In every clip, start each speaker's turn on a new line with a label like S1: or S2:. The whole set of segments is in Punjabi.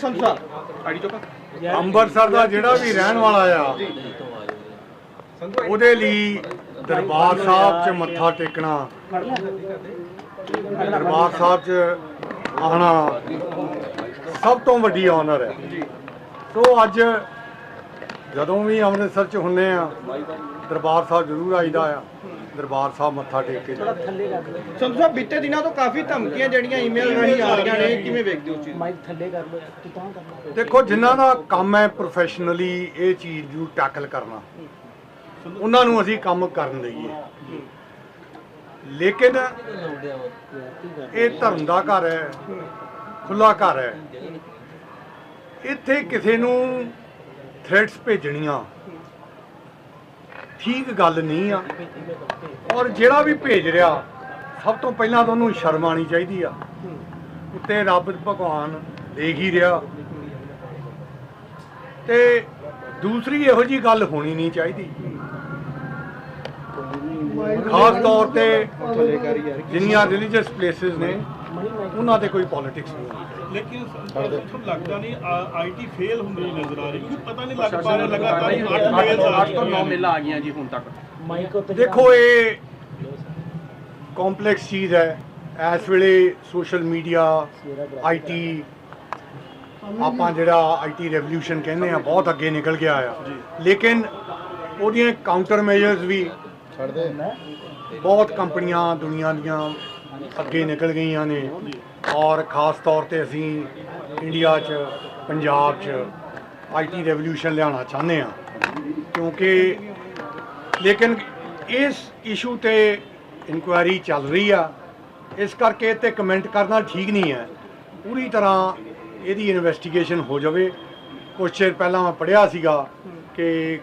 S1: ਚੋਕਾ।
S2: ਅੰਮ੍ਰਿਤਸਰ ਦਾ ਜਿਹੜਾ ਵੀ ਰਹਿਣ ਵਾਲਾ ਆ ਉਹਦੇ ਲਈ ਦਰਬਾਰ ਸਾਹਿਬ 'ਚ ਮੱਥਾ ਟੇਕਣਾ ਦਰਬਾਰ ਸਾਹਿਬ 'ਚ ਆਣਾ ਸਭ ਤੋਂ ਵੱਡੀ ਆਨਰ ਹੈ। ਸੋ ਅੱਜ ਜਦੋਂ ਵੀ ਅੰਮ੍ਰਿਤਸਰ 'ਚ ਹੁੰਨੇ ਆ ਦਰਬਾਰ ਸਾਹਿਬ ਜ਼ਰੂਰ ਆਈਦਾ ਆ। ਦਰਬਾਰ ਸਾਹਿਬ ਮੱਥਾ ਟੇਕ ਕੇ ਜਾਈਦਾ।
S1: ਸੰਧੂ ਸਾਹਿਬ ਬੀਤੇ ਦਿਨਾਂ ਤੋਂ ਕਾਫੀ ਧਮਕੀਆਂ ਜਿਹੜੀਆਂ ਈਮੇਲ ਰਾਹੀਂ ਆ ਰਹੀਆਂ ਨੇ ਕਿਵੇਂ ਵੇਖਦੇ ਹੋ ਚੀਜ਼?
S3: ਮਾਈਕ ਥੱਲੇ ਕਰ ਲਓ ਤੂੰ ਤਾਂ ਕਰਨਾ
S2: ਦੇਖੋ ਜਿਨ੍ਹਾਂ ਦਾ ਕੰਮ ਹੈ ਪ੍ਰੋਫੈਸ਼ਨਲੀ ਇਹ ਚੀਜ਼ ਨੂੰ ਟੈਕਲ ਕਰਨਾ ਉਹਨਾਂ ਨੂੰ ਅਸੀਂ ਕੰਮ ਕਰਨ ਦਈਏ ਲੇਕਿਨ ਇਹ ਧਰਮ ਦਾ ਘਰ ਹੈ ਖੁੱਲਾ ਘਰ ਹੈ ਇੱਥੇ ਕਿਸੇ ਨੂੰ ਥ੍ਰੈਟਸ ਭੇਜਣੀਆਂ ਠੀਕ ਗੱਲ ਨਹੀਂ ਆ। ਔਰ ਜਿਹੜਾ ਵੀ ਭੇਜ ਰਿਹਾ, ਸਭ ਤੋਂ ਪਹਿਲਾਂ ਤਾਂ ਉਹਨੂੰ ਸ਼ਰਮ ਆਣੀ ਚਾਹੀਦੀ ਆ। ਉੱਤੇ ਰੱਬ ਭਗਵਾਨ ਦੇਖ ਹੀ ਰਿਹਾ। ਤੇ ਦੂਸਰੀ ਇਹੋ ਜੀ ਗੱਲ ਹੋਣੀ ਨਹੀਂ ਚਾਹੀਦੀ। ਖਾਸ ਤੌਰ ਤੇ ਜਿੰਨੀਆਂ ਰਿਲੀਜੀਅਸ ਪਲੇਸਿਸ ਨੇ ਉਹਨਾਂ ਤੇ ਕੋਈ ਪੋਲਿਟਿਕਸ ਨਹੀਂ
S4: ਲੇਕਿਨ ਤੁਹਾਨੂੰ ਲੱਗਦਾ ਨਹੀਂ ਆਈਟੀ ਫੇਲ ਹੁੰਦੀ ਨਜ਼ਰ ਆ ਰਹੀ ਪਤਾ ਨਹੀਂ ਲੱਗ ਪਾ ਰਿਹਾ ਲਗਾਤਾਰ 8 ਮੇਲ ਆ
S1: ਅੱਠ ਤੋਂ 9 ਮੇਲਾਂ ਆ ਗਈਆਂ ਜੀ ਹੁਣ ਤੱਕ।
S3: ਮਾਈਕ ਉੱਤੇ
S2: ਦੇਖੋ ਇਹ ਕੰਪਲੈਕਸ ਚੀਜ਼ ਹੈ। ਇਸ ਵੇਲੇ ਸੋਸ਼ਲ ਮੀਡੀਆ ਆਈਟੀ ਆਪਾਂ ਜਿਹੜਾ ਆਈਟੀ ਰੈਵੋਲੂਸ਼ਨ ਕਹਿੰਦੇ ਆ ਬਹੁਤ ਅੱਗੇ ਨਿਕਲ ਗਿਆ ਆ ਲੇਕਿਨ ਉਹਦੀਆਂ ਕਾਊਂਟਰ ਮੈਜਰਸ ਵੀ ਬਹੁਤ ਕੰਪਨੀਆਂ ਦੁਨੀਆ ਦੀਆਂ ਅੱਗੇ ਨਿਕਲ ਗਈਆਂ ਨੇ। ਔਰ ਖਾਸ ਤੌਰ ਤੇ ਅਸੀਂ ਇੰਡੀਆ 'ਚ, ਪੰਜਾਬ 'ਚ ਆਈਟੀ ਰੈਵੋਲੂਸ਼ਨ ਲਿਆਉਣਾ ਚਾਹੁੰਦੇ ਆ ਕਿਉਂਕਿ ਲੇਕਿਨ ਇਸ ਇਸ਼ੂ ਤੇ ਇਨਕੁਆਇਰੀ ਚੱਲ ਰਹੀ ਆ। ਇਸ ਕਰਕੇ ਤੇ ਕਮੈਂਟ ਕਰਨਾ ਠੀਕ ਨਹੀਂ ਹੈ। ਪੂਰੀ ਤਰ੍ਹਾਂ ਇਹਦੀ ਇਨਵੈਸਟੀਗੇਸ਼ਨ ਹੋ ਜਾਵੇ। ਕੁਛ ਚਿਰ ਪਹਿਲਾਂ ਮੈਂ ਪੜਿਆ ਸੀਗਾ ਕਿ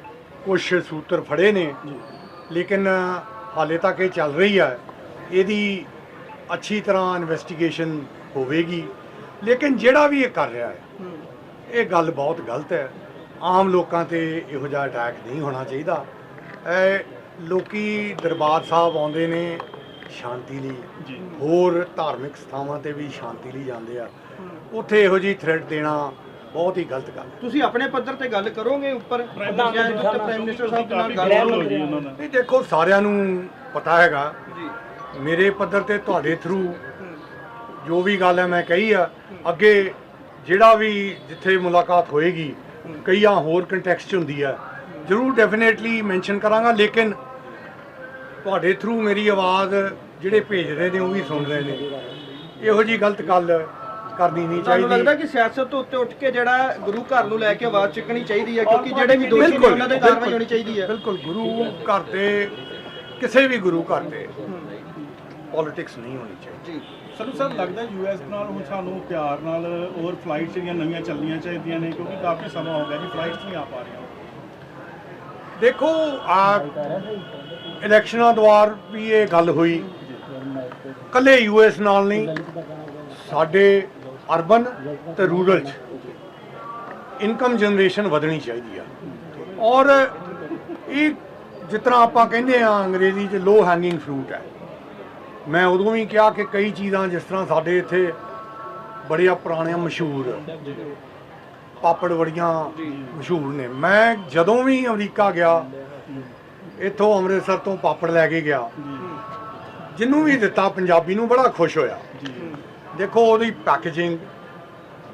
S2: ਕੁਝ ਸੂਤਰ ਫੜੇ ਨੇ। ਲੇਕਿਨ ਹਾਲੇ ਤੱਕ ਇਹ ਚੱਲ ਰਹੀ ਹੈ ਇਹਦੀ ਅੱਛੀ ਤਰ੍ਹਾਂ ਇਨਵੈਸਟੀਗੇਸ਼ਨ ਹੋਵੇਗੀ। ਲੇਕਿਨ ਜਿਹੜਾ ਵੀ ਇਹ ਕਰ ਰਿਹਾ ਹੈ ਇਹ ਗੱਲ ਬਹੁਤ ਗਲਤ ਹੈ। ਆਮ ਲੋਕਾਂ ਤੇ ਇਹੋ ਜਿਹਾ ਅਟੈਕ ਨਹੀਂ ਹੋਣਾ ਚਾਹੀਦਾ। ਇਹ ਲੋਕੀ ਦਰਬਾਰ ਸਾਹਿਬ ਆਉਂਦੇ ਨੇ ਸ਼ਾਂਤੀ ਲਈ। ਹੋਰ ਧਾਰਮਿਕ ਸਥਾਵਾਂ ਤੇ ਵੀ ਸ਼ਾਂਤੀ ਲਈ ਜਾਂਦੇ ਆ। ਉੱਥੇ ਇਹੋ ਜਿਹੀ ਥ੍ਰੈਟ ਦੇਣਾ ਬਹੁਤ ਹੀ ਗਲਤ ਗੱਲ ਹੈ।
S1: ਤੁਸੀਂ ਆਪਣੇ ਪੱਧਰ ਤੇ ਗੱਲ ਕਰੋਗੇ ਉੱਪਰ? ਜਾਂ ਪ੍ਰਾਈਮ ਮਿਨਿਸਟਰ ਸਾਹਿਬ ਨਾਲ ਗੱਲ ਕਰੋਗੇ
S4: ਜੀ
S2: ਨਹੀਂ ਦੇਖੋ ਸਾਰਿਆਂ ਨੂੰ ਪਤਾ ਹੈਗਾ
S1: ਜੀ।
S2: ਮੇਰੇ ਪੱਧਰ ਤੇ ਤੁਹਾਡੇ ਥਰੂ ਜੋ ਵੀ ਗੱਲ ਹੈ ਮੈਂ ਕਹੀ ਆ ਅੱਗੇ ਜਿਹੜਾ ਵੀ ਜਿੱਥੇ ਮੁਲਾਕਾਤ ਹੋਏਗੀ ਕਈਆਂ ਹੋਰ ਕੰਟੈਕਸਟ ਹੁੰਦੀ ਆ। ਜ਼ਰੂਰ ਡੈਫੀਨੇਟਲੀ ਮੈਂਸ਼ਨ ਕਰਾਂਗਾ ਲੇਕਿਨ ਤੁਹਾਡੇ ਥਰੂ ਮੇਰੀ ਆਵਾਜ਼ ਜਿਹੜੇ ਭੇਜ ਰਹੇ ਨੇ ਉਹ ਵੀ ਸੁਣ ਰਹੇ ਨੇ। ਇਹੋ ਜੀ ਗਲਤ ਗੱਲ ਕਰਨੀ ਨਹੀਂ
S1: ਤੁਹਾਨੂੰ ਲੱਗਦਾ
S2: ਚਾਹੀਦੀ
S1: ਕਿ ਸਿਆਸਤ ਤੋਂ ਉੱਤੇ ਉੱਠ ਕੇ ਜਿਹੜਾ ਗੁਰੂ ਘਰ ਨੂੰ ਲੈ ਕੇ ਆਵਾਜ਼ ਚੁੱਕਣੀ ਚਾਹੀਦੀ ਹੈ? ਕਿਉਂਕਿ ਜਿਹੜੇ ਵੀ ਦੋਸ਼ੀ ਨੇ ਉਹਨਾਂ ਤੇ ਕਾਰਵਾਈ। ਹੋਣੀ ਚਾਹੀਦੀ ਹੈ।
S2: ਬਿਲਕੁਲ ਗੁਰੂ ਘਰ ਤੇ ਕਿਸੇ ਵੀ ਗੁਰੂ ਘਰ ਤੇ ਪੋਲਿਟਿਕਸ ਨਹੀਂ ਹੋਣੀ ਚਾਹੀਦੀ।
S1: ਜੀ।
S4: ਸਾਨੂੰ ਸਰ ਲੱਗਦਾ ਯੂਐਸ ਨਾਲ ਹੁਣ ਸਾਨੂੰ ਪਿਆਰ ਨਾਲ ਹੋਰ ਫਲਾਈਟਸ ਜਿਹੜੀਆਂ ਨਵੀਆਂ ਚੱਲਣੀਆਂ ਚਾਹੀਦੀਆਂ ਨੇ ਕਿਉਂਕਿ ਕਾਫੀ ਸਮਾਂ ਹੋ ਗਿਆ ਜੀ ਫਲਾਈਟਸ ਨਹੀਂ ਆ ਪਾ ਰਹੀਆਂ।
S2: ਦੇਖੋ ਆ ਇਲੈਕਸ਼ਨਾਂ ਦੌਰ ਵੀ ਇਹ ਗੱਲ ਹੋਈ। ਕੱਲੇ ਯੂਐਸ ਨਾਲ ਨਹੀਂ ਸਾਡੇ ਅਰਬਨ ਤੇ ਰੂਰਲ ਚ ਇਨਕਮ ਜਨਰੇਸ਼ਨ ਵਧਣੀ ਚਾਹੀਦੀ ਆ। ਔਰ ਇਹ ਤਰ੍ਹਾਂ ਆਪਾਂ ਕਹਿੰਦੇ ਆ ਅੰਗਰੇਜ਼ੀ ਚ ਲੋ ਹੈਂਗਿੰਗ ਫਰੂਟ ਹੈ। ਮੈਂ ਉਦੋਂ ਵੀ ਕਿਹਾ ਕਿ ਕਈ ਚੀਜ਼ਾਂ ਜਿਸ ਤਰ੍ਹਾਂ ਸਾਡੇ ਇੱਥੇ ਬੜੀਆਂ ਪੁਰਾਣੀਆਂ ਮਸ਼ਹੂਰ ਪਾਪੜ ਬੜੀਆਂ ਮਸ਼ਹੂਰ ਨੇ। ਮੈਂ ਜਦੋਂ ਵੀ ਅਮਰੀਕਾ ਗਿਆ, ਇੱਥੋਂ ਅੰਮ੍ਰਿਤਸਰ ਤੋਂ ਪਾਪੜ ਲੈ ਕੇ ਗਿਆ। ਜਿਹਨੂੰ ਵੀ ਦਿੱਤਾ, ਪੰਜਾਬੀ ਨੂੰ ਬੜਾ ਖੁਸ਼ ਹੋਇਆ। ਦੇਖੋ, ਉਹਦੀ ਪੈਕੇਜਿੰਗ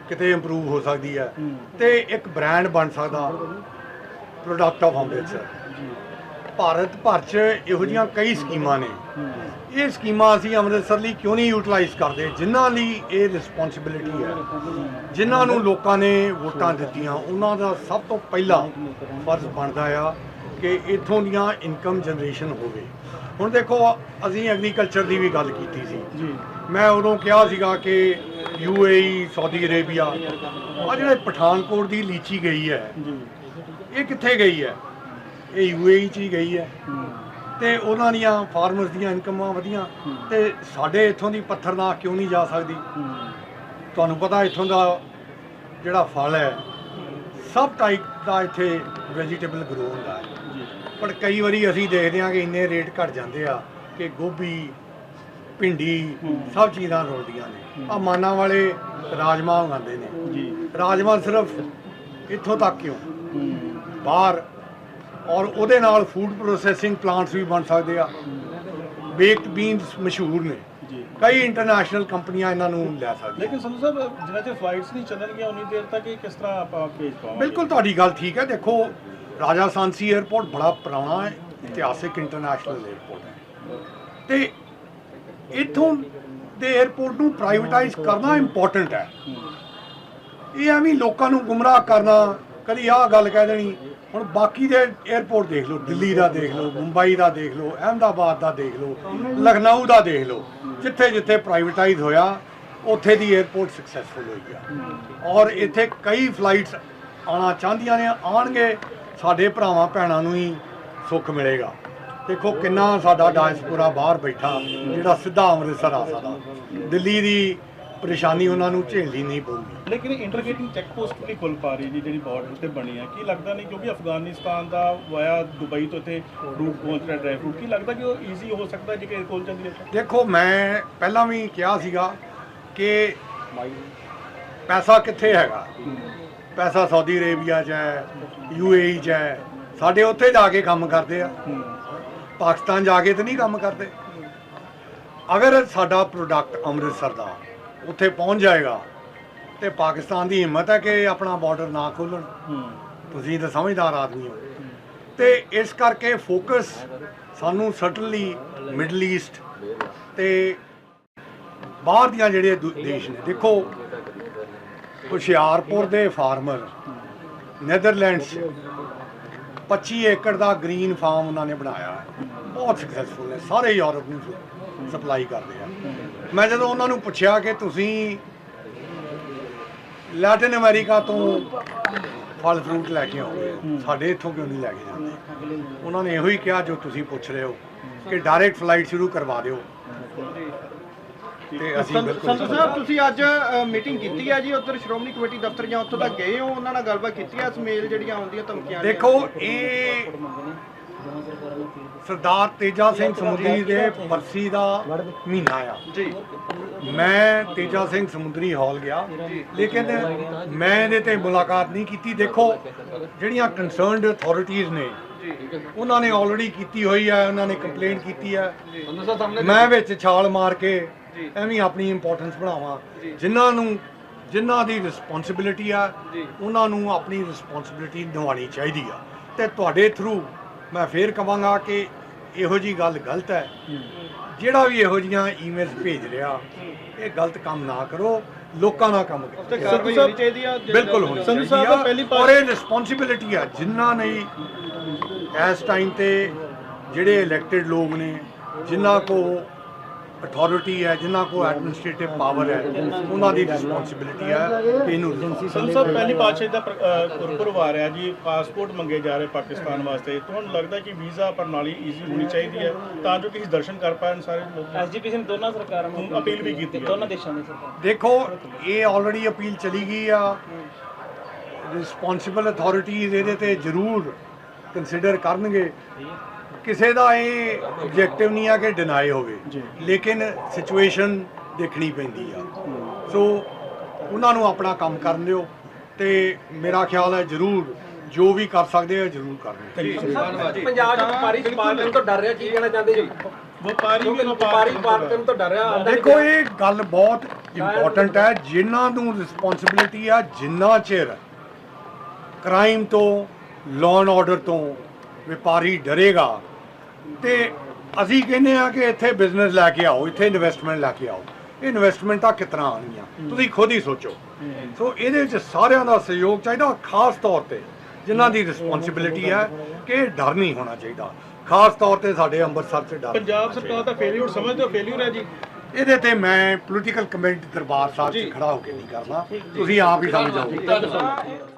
S2: ਕਿਤੇ ਇੰਪਰੂਵ ਹੋ ਸਕਦੀ ਹੈ ਤੇ ਇੱਕ ਬ੍ਰਾਂਡ ਬਣ ਸਕਦਾ ਪ੍ਰੋਡਕਟ ਆਫ ਅੰਮ੍ਰਿਤਸਰ ਭਾਰਤ ਭਰ 'ਚ ਇਹੋ ਜਿਹੀਆਂ ਕਈ ਸਕੀਮਾਂ ਨੇ। ਇਹ ਸਕੀਮਾਂ ਅਸੀਂ ਅੰਮ੍ਰਿਤਸਰ ਲਈ ਕਿਉਂ ਨਹੀਂ ਯੂਟਿਲਾਈਜ਼ ਕਰਦੇ? ਜਿਨ੍ਹਾਂ ਲਈ ਇਹ ਰਿਸਪੌਂਸਿਬਿਲਿਟੀ ਹੈ। ਜਿਨ੍ਹਾਂ ਨੂੰ ਲੋਕਾਂ ਨੇ ਵੋਟਾਂ ਦਿੱਤੀਆਂ ਉਹਨਾਂ ਦਾ ਸਭ ਤੋਂ ਪਹਿਲਾ ਫਰਜ਼ ਬਣਦਾ ਆ ਕਿ ਇਥੋਂ ਦੀਆਂ ਇਨਕਮ ਜਨਰੇਸ਼ਨ ਹੋਵੇ। ਹੁਣ ਦੇਖੋ ਅਸੀਂ ਐਗਰੀਕਲਚਰ ਦੀ ਵੀ ਗੱਲ ਕੀਤੀ ਸੀ। ਮੈਂ ਉਦੋਂ ਕਿਹਾ ਸੀਗਾ ਕਿ ਯੂਏਈ ਸਾਊਦੀ ਅਰੇਬੀਆ ਆ ਜਿਹੜੇ ਪਠਾਨਕੋਟ ਦੀ ਲੀਚੀ ਗਈ ਹੈ ਇਹ ਕਿੱਥੇ ਗਈ ਹੈ? ਇਹ ਯੂਏਈ ਚ ਹੀ ਗਈ ਹੈ। ਤੇ ਉਹਨਾਂ ਦੀਆਂ ਫਾਰਮਰਸ ਦੀਆਂ ਇਨਕਮਾਂ ਵਧੀਆਂ। ਤੇ ਸਾਡੇ ਇੱਥੋਂ ਦੀ ਪੱਥਰਨਾਕ ਕਿਉਂ ਨਹੀਂ ਜਾ ਸਕਦੀ? ਤੁਹਾਨੂੰ ਪਤਾ ਇੱਥੋਂ ਦਾ ਜਿਹੜਾ ਫਲ ਹੈ ਸਭ ਟਾਈਪ ਦਾ ਇੱਥੇ ਵੈਜੀਟੇਬਲ ਗਰੋ ਹੁੰਦਾ ਹੈ। ਪਰ ਕਈ ਵਾਰੀ ਅਸੀਂ ਦੇਖਦੇ ਹਾਂ ਕਿ ਇੰਨੇ ਰੇਟ ਘਟ ਜਾਂਦੇ ਆ ਕਿ ਗੋਭੀ ਭਿੰਡੀ ਸਭ ਚੀਜ਼ਾਂ ਰੁਲਦੀਆਂ ਨੇ। ਆ ਮਾਨਾਂ ਵਾਲੇ ਰਾਜਮਾ ਉਗਾਉਂਦੇ ਨੇ।
S4: ਜੀ।
S2: ਰਾਜਮਾ ਸਿਰਫ ਇੱਥੋਂ ਤੱਕ ਕਿਉਂ? ਬਾਹਰ ਔਰ ਉਹਦੇ ਨਾਲ ਫੂਡ ਪ੍ਰੋਸੈਸਿੰਗ ਪਲਾਂਟਸ ਵੀ ਬਣ ਸਕਦੇ ਆ। ਬੇਕਡ ਬੀਨਸ ਮਸ਼ਹੂਰ ਨੇ। ਕਈ ਇੰਟਰਨੈਸ਼ਨਲ ਕੰਪਨੀਆਂ ਇਹਨਾਂ ਨੂੰ ਲੈ ਸਕਦੀਆਂ।
S4: ਲੇਕਿਨ ਸੰਧੂ ਸਾਹਿਬ ਜਿੰਨਾ ਚਿਰ ਫਲਾਈਟਸ ਨਹੀਂ ਚੱਲਣਗੀਆਂ ਉਨੀ ਦੇਰ ਤੱਕ ਇਹ ਕਿਸ ਤਰ੍ਹਾਂ ਆਪਾਂ ਭੇਜ ਪਾਵਾਂਗੇ?
S2: ਬਿਲਕੁਲ ਤੁਹਾਡੀ ਗੱਲ ਠੀਕ ਹੈ। ਦੇਖੋ ਰਾਜਾ ਸਾਂਸੀ 에ਅਰਪੋਰਟ ਬੜਾ ਪੁਰਾਣਾ ਹੈ ਇਤਿਹਾਸਿਕ ਇੰਟਰਨੈਸ਼ਨਲ 에ਅਰਪੋਰਟ ਹੈ। ਤੇ ਇਥੋਂ ਦੇ 에ਅਰਪੋਰਟ ਨੂੰ ਪ੍ਰਾਈਵੇਟਾਈਜ਼ ਕਰਨਾ ਇੰਪੋਰਟੈਂਟ ਹੈ। ਇਹ ਐਵੇਂ ਲੋਕਾਂ ਨੂੰ ਗੁੰਮਰਾਹ ਕਰਨਾ ਕਦੀ ਆਹ ਗੱਲ ਕਹਿ ਦੇਣੀ, ਹੁਣ ਬਾਕੀ ਦੇ 에ਅਰਪੋਰਟ ਦੇਖ ਲਓ, ਦਿੱਲੀ ਦਾ ਦੇਖ ਲਓ, ਮੁੰਬਈ ਦਾ ਦੇਖ ਲਓ, ਅਹਿਮਦਾਬਾਦ ਦਾ ਦੇਖ ਲਓ, ਲਖਨਊ ਦਾ ਦੇਖ ਲਓ, ਜਿੱਥੇ ਜਿੱਥੇ ਪ੍ਰਾਈਵੇਟਾਈਜ਼ ਹੋਇਆ, ਉੱਥੇ ਦੀ 에ਅਰਪੋਰਟ ਸਕਸੈਸਫੁਲ ਹੋਈ ਆ। ਔਰ ਇੱਥੇ ਕਈ ਫਲਾਈਟਸ ਆਉਣਾ ਚਾਹੁੰਦੀਆਂ ਨੇ ਆਣਗੇ ਸਾਡੇ ਭਰਾਵਾਂ ਭੈਣਾਂ ਨੂੰ ਹੀ ਸੁੱਖ ਮਿਲੇਗਾ। ਦੇਖੋ ਕਿੰਨਾ ਸਾਡਾ ਡਾਇਸਪੋਰਾ ਬਾਹਰ ਬੈਠਾ, ਜਿਹੜਾ ਸਿੱਧਾ ਅੰਮ੍ਰਿਤਸਰ ਆ ਸਕਦਾ। ਦਿੱਲੀ ਦੀ ਪਰੇਸ਼ਾਨੀ ਉਹਨਾਂ ਨੂੰ ਝੇਲਣੀ ਨਹੀਂ ਪਊਗੀ।
S4: ਲੇਕਿਨ ਇੰਟਰਗੇਟਿੰਗ ਚੈੱਕ ਪੋਸਟ ਨਹੀਂ ਖੁੱਲ ਪਾ ਰਹੀ ਜੀ ਜਿਹੜੀ ਬਾਰਡਰ ਤੇ ਬਣੀ ਹੈ ਕੀ ਲੱਗਦਾ ਨਹੀਂ ਕਿਉਂਕਿ ਅਫਗਾਨਿਸਤਾਨ ਦਾ ਵਾਇਆ ਦੁਬਈ ਤੋਂ ਇੱਥੇ ਰੂਟ ਪਹੁੰਚ ਰਿਹਾ ਡਰਾਈਵ ਰੂਟ ਕੀ ਲੱਗਦਾ ਕਿ ਉਹ ਈਜ਼ੀ ਹੋ ਸਕਦਾ ਜੇ ਕਿ ਖੁੱਲ ਜਾਂਦੀ ਹੈ?
S2: ਦੇਖੋ ਮੈਂ ਪਹਿਲਾਂ ਵੀ ਕਿਹਾ ਸੀਗਾ ਕਿ ਪੈਸਾ ਕਿੱਥੇ ਹੈਗਾ? ਪੈਸਾ ਸਾਊਦੀ ਅਰੇਬੀਆ 'ਚ ਹੈ ਯੂਏਈ 'ਚ ਹੈ। ਸਾਡੇ ਉੱਥੇ ਜਾ ਕੇ ਕੰਮ ਕਰਦੇ ਆ। ਪਾਕਿਸਤਾਨ ਜਾ ਕੇ ਤਾਂ ਨਹੀਂ ਕੰਮ ਕਰਦੇ। ਅਗਰ ਸਾਡਾ ਪ੍ਰੋਡਕਟ ਅੰਮ੍ਰਿਤਸਰ ਦਾ ਉੱਥੇ ਪਹੁੰਚ ਜਾਏਗਾ। ਤੇ ਪਾਕਿਸਤਾਨ ਦੀ ਹਿੰਮਤ ਹੈ ਕਿ ਆਪਣਾ ਬਾਰਡਰ ਨਾ ਖੋਲਣ ਤੁਸੀਂ ਤਾਂ ਸਮਝਦਾਰ ਆਦਮੀ ਹੋ। ਤੇ ਇਸ ਕਰਕੇ ਫੋਕਸ ਸਾਨੂੰ ਸਟਨਲੀ ਮਿਡਲ ਈਸਟ ਤੇ ਬਾਹਰ ਦੀਆਂ ਜਿਹੜੇ ਦੇਸ਼ ਨੇ ਦੇਖੋ ਹੁਸ਼ਿਆਰਪੁਰ ਦੇ ਫਾਰਮਰ ਨੈਦਰਲੈਂਡਸ 'ਚ 25 ਏਕੜ ਦਾ ਗ੍ਰੀਨ ਫਾਰਮ ਉਹਨਾਂ ਨੇ ਬਣਾਇਆ। ਬਹੁਤ ਸਕਸੈਸਫੁਲ ਹੈ ਸਾਰੇ ਯੂਰਪ ਨੂੰ ਸਪਲਾਈ ਕਰਦੇ ਆ। ਮੈਂ ਜਦੋਂ ਉਹਨਾਂ ਨੂੰ ਪੁੱਛਿਆ ਕਿ ਤੁਸੀਂ ਲੈਟਿਨ ਅਮਰੀਕਾ ਤੋਂ ਫਲ ਫਰੂਟ ਲੈ ਕੇ ਆਉਂਦੇ ਸਾਡੇ ਇੱਥੋਂ ਕਿਉਂ ਨਹੀਂ ਲੈ ਕੇ ਜਾਂਦੇ? ਉਹਨਾਂ ਨੇ ਇਹੋ ਹੀ ਕਿਹਾ ਜੋ ਤੁਸੀਂ ਪੁੱਛ ਰਹੇ ਹੋ ਕਿ ਡਾਇਰੈਕਟ ਫਲਾਈਟ ਸ਼ੁਰੂ ਕਰਵਾ ਦਿਓ। ਤੇ ਅਸੀਂ
S1: ਸੰਧੂ ਸਾਹਿਬ ਤੁਸੀਂ ਅੱਜ ਮੀਟਿੰਗ ਕੀਤੀ ਹੈ ਜੀ ਉੱਧਰ ਸ਼੍ਰੋਮਣੀ ਕਮੇਟੀ ਦਫ਼ਤਰ ਜਾਂ ਉੱਥੋਂ ਤੱਕ ਗਏ ਹੋ? ਉਹਨਾਂ ਨਾਲ ਗੱਲਬਾਤ ਕੀਤੀ ਹੈ ਸਮੇਲ ਜਿਹੜੀਆਂ ਆਉਂਦੀਆਂ ਧਮਕੀਆਂ?
S2: ਦੇਖੋ ਇਹ ਸਰਦਾਰ ਤੇਜਾ ਸਿੰਘ ਸਮੁੰਦਰੀ ਦੇ ਬਰਸੀ ਦਾ ਮਹੀਨਾ ਆ।
S1: ਜੀ।
S2: ਮੈਂ ਤੇਜਾ ਸਿੰਘ ਸਮੁੰਦਰੀ ਹਾਲ ਗਿਆ। ਲੇਕਿਨ ਮੈਂ ਇਹਦੇ ਤੇ ਮੁਲਾਕਾਤ ਨਹੀਂ ਕੀਤੀ। ਦੇਖੋ ਜਿਹੜੀਆਂ ਕੰਸਰਨਡ ਅਥਾਰਟੀਆਂ ਨੇ ਉਹਨਾਂ ਨੇ ਆਲਰੇਡੀ ਕੀਤੀ ਹੋਈ ਹੈ ਉਹਨਾਂ ਨੇ ਕੰਪਲੇਂਟ ਕੀਤੀ ਹੈ। ਮੈਂ ਵਿੱਚ ਛਾਲ ਮਾਰ ਕੇ ਐਵੇਂ ਆਪਣੀ ਇੰਪੋਰਟੈਂਸ ਬਣਾਵਾਂ। ਜਿਨ੍ਹਾਂ ਨੂੰ ਜਿਨ੍ਹਾਂ ਦੀ ਰਿਸਪੌਂਸਿਬਿਲਿਟੀ ਆ ਉਹਨਾਂ ਨੂੰ ਆਪਣੀ ਰਿਸਪੌਂਸਿਬਿਲਿਟੀ ਨਿਭਾਉਣੀ ਚਾਹੀਦੀ ਆ। ਤੇ ਤੁਹਾਡੇ ਥਰੂ ਮੈਂ ਫੇਰ ਕਵਾਂਗਾ ਕਿ ਇਹੋ ਜੀ ਗੱਲ ਗਲਤ ਹੈ। ਜਿਹੜਾ ਵੀ ਇਹੋ ਜੀਆਂ ਈਮੇਲਸ ਭੇਜ ਰਿਹਾ ਇਹ ਗਲਤ ਕੰਮ ਨਾ ਕਰੋ ਲੋਕਾਂ ਦਾ ਕੰਮ ਕਰੋ
S1: ਤੇ ਕਾਰਵਾਈ ਹੋਣੀ ਚਾਹੀਦੀ ਆ
S2: ਬਿਲਕੁਲ ਹੋਣੀ
S4: ਸੰਧੂ ਸਾਹਿਬ ਦਾ ਪਹਿਲੀ
S2: ਔਰ ਇਹ ਰਿਸਪੌਂਸਿਬਿਲਿਟੀ ਆ ਜਿਨ੍ਹਾਂ ਨੇ ਇਸ ਟਾਈਮ ਤੇ ਜਿਹੜੇ ਇਲੈਕਟਿਡ ਲੋਕ ਨੇ ਜਿਨ੍ਹਾਂ ਕੋ ਅਥਾਰਟੀ ਹੈ ਜਿਨ੍ਹਾਂ ਕੋ ਐਡਮਿਨਿਸਟ੍ਰੇਟਿਵ ਪਾਵਰ ਹੈ ਉਹਨਾਂ ਦੀ ਰਿਸਪੌਂਸਿਬਿਲਿਟੀ ਹੈ ਕਿ ਇਹਨੂੰ resolve
S4: ਸੰਧੂ ਸਾਹਿਬ ਪਹਿਲੀ ਪਾਤਸ਼ਾਹੀ ਦਾ ਆ ਰਿਹਾ ਜੀ ਪਾਸਪੋਰਟ ਮੰਗੇ ਜਾ ਰਹੇ ਪਾਕਿਸਤਾਨ ਵਾਸਤੇ। ਤੁਹਾਨੂੰ ਲੱਗਦਾ ਕਿ ਵੀਜ਼ਾ ਪ੍ਰਣਾਲੀ ਈਜ਼ੀ ਹੋਣੀ ਚਾਹੀਦੀ ਹੈ ਤਾਂ ਜੋ ਕਿ ਅਸੀਂ ਦਰਸ਼ਨ ਕਰ ਪਾਣ ਸਾਰੇ ਲੋਕ।
S3: ਐਸਜੀਪੀਸੀ ਨੇ ਦੋਨਾਂ ਸਰਕਾਰਾਂ ਨੂੰ
S4: ਅਪੀਲ ਵੀ ਕੀਤੀ ਹੈ।
S3: ਦੋਨਾਂ ਦੇਸ਼ਾਂ ਦੀ ਸਰਕਾਰ।
S2: ਦੇਖੋ ਇਹ ਆਲਰੇਡੀ ਅਪੀਲ ਚਲੀ ਗਈ ਆ। ਰਿਸਪੌਂਸਿਬਲ ਅਥਾਰਟੀਜ਼ ਇਹਦੇ ਤੇ ਜ਼ਰੂਰ ਕੰਸੀਡਰ ਕਰਨਗੇ। ਕਿਸੇ ਦਾ ਇਹ ਆਬਜੈਕਟਿਵ ਨਹੀਂ ਆ ਕਿ ਡਿਨਾਈ ਹੋਵੇ। ਲੇਕਿਨ ਸਿਚੁਏਸ਼ਨ ਦੇਖਣੀ ਪੈਂਦੀ ਆ। ਸੋ ਉਹਨਾਂ ਨੂੰ ਆਪਣਾ ਕੰਮ ਕਰਨ ਦਿਓ ਤੇ ਮੇਰਾ ਖਿਆਲ ਹੈ ਜ਼ਰੂਰ ਜੋ ਵੀ ਕਰ ਸਕਦੇ ਆ ਜ਼ਰੂਰ ਕਰਨਗੇ
S5: ਪੰਜਾਬ ਚ ਵਪਾਰੀ ਪਾਰਟਨ ਤੋਂ ਡਰ ਰਿਹਾ ਕੀ ਕਹਿਣਾ ਚਾਹੁੰਦੇ ਜੀ?
S4: ਵਪਾਰੀ ਵੀ
S5: ਵਪਾਰੀ ਪਾਰਟਨ ਤੋਂ ਡਰ। ਰਿਹਾ
S2: ਦੇਖੋ ਇਹ ਗੱਲ ਬਹੁਤ ਇੰਪੋਰਟੈਂਟ ਹੈ। ਜਿਨ੍ਹਾਂ ਨੂੰ ਰਿਸਪੌਂਸਿਬਿਲਿਟੀ ਆ ਜਿੰਨਾ ਚਿਰ ਕ੍ਰਾਈਮ ਤੋਂ ਲਾਅ ਐਂਡ ਆਰਡਰ ਤੋਂ ਵਪਾਰੀ ਡਰੇਗਾ। ਤੇ ਅਸੀਂ ਕਹਿੰਦੇ ਆ ਕਿ ਇੱਥੇ ਬਿਜ਼ਨਸ ਲੈ ਕੇ ਆਓ ਇੱਥੇ ਇਨਵੈਸਟਮੈਂਟ ਲੈ ਕੇ ਆਓ। ਇਹ ਇਨਵੈਸਟਮੈਂਟਾਂ ਕਿਤਨਾ ਆਉਣਗੀਆਂ? ਤੁਸੀਂ ਖੁਦ ਹੀ ਸੋਚੋ। ਸੋ ਇਹਦੇ ਵਿੱਚ ਸਾਰਿਆਂ ਦਾ ਸਹਿਯੋਗ ਚਾਹੀਦਾ ਖਾਸ ਤੌਰ ਤੇ ਜਿਨ੍ਹਾਂ ਦੀ ਰਿਸਪੌਂਸਿਬਿਲਿਟੀ ਹੈ ਕਿ ਡਰ ਨਹੀਂ ਹੋਣਾ ਚਾਹੀਦਾ। ਖਾਸ ਤੌਰ ਤੇ ਸਾਡੇ ਅੰਮ੍ਰਿਤਸਰ 'ਚ ਡਰ
S4: ਪੰਜਾਬ ਸਰਕਾਰ ਦਾ ਫੇਲਿਅਰ ਸਮਝਦੇ ਹੋ? ਫੇਲਿਅਰ ਹੈ ਜੀ।
S2: ਇਹਦੇ ਤੇ ਮੈਂ ਪੋਲੀਟੀਕਲ ਕਮੇਟੀ ਦਰਬਾਰ ਸਾਹਿਬ 'ਚ ਖੜਾ ਹੋ ਕੇ ਨਹੀਂ ਕਰਨਾ। ਤੁਸੀਂ ਆਪ ਹੀ ਸਮਝ ਜਾਓਗੇ।